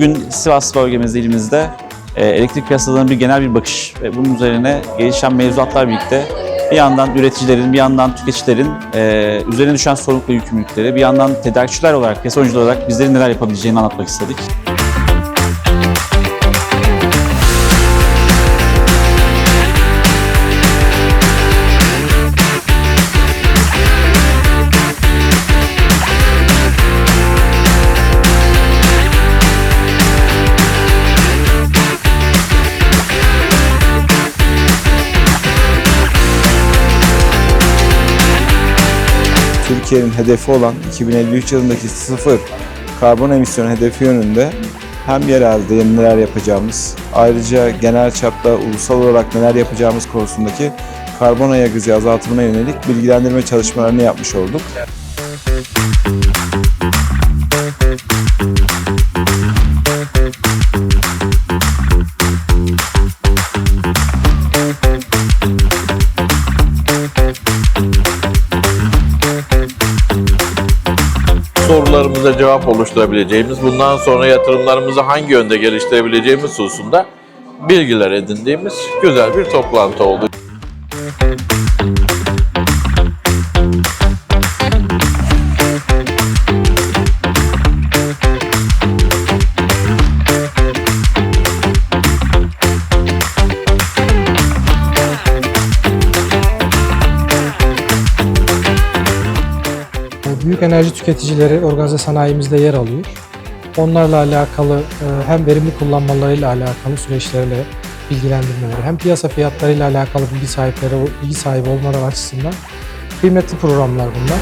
Bugün Sivas bölgemizde, ilimizde e, elektrik piyasalarına bir genel bir bakış ve bunun üzerine gelişen mevzuatlar birlikte bir yandan üreticilerin, bir yandan tüketicilerin e, üzerine düşen sorumluluk ve yükümlülükleri, bir yandan tedarikçiler olarak, piyasa oyuncuları olarak bizlerin neler yapabileceğini anlatmak istedik. Türkiye'nin hedefi olan 2053 yılındaki sıfır karbon emisyonu hedefi yönünde hem yerelde neler yapacağımız, ayrıca genel çapta ulusal olarak neler yapacağımız konusundaki karbon ayak izi azaltımına yönelik bilgilendirme çalışmalarını yapmış olduk. Sorularımıza cevap oluşturabileceğimiz, bundan sonra yatırımlarımızı hangi yönde geliştirebileceğimiz hususunda bilgiler edindiğimiz güzel bir toplantı oldu. Büyük enerji tüketicileri organize sanayimizde yer alıyor. Onlarla alakalı e, hem verimli kullanmalarıyla alakalı süreçlerle bilgilendirmeleri hem piyasa fiyatlarıyla alakalı bilgi sahipleri bilgi sahibi olmaları açısından kıymetli programlar bunlar.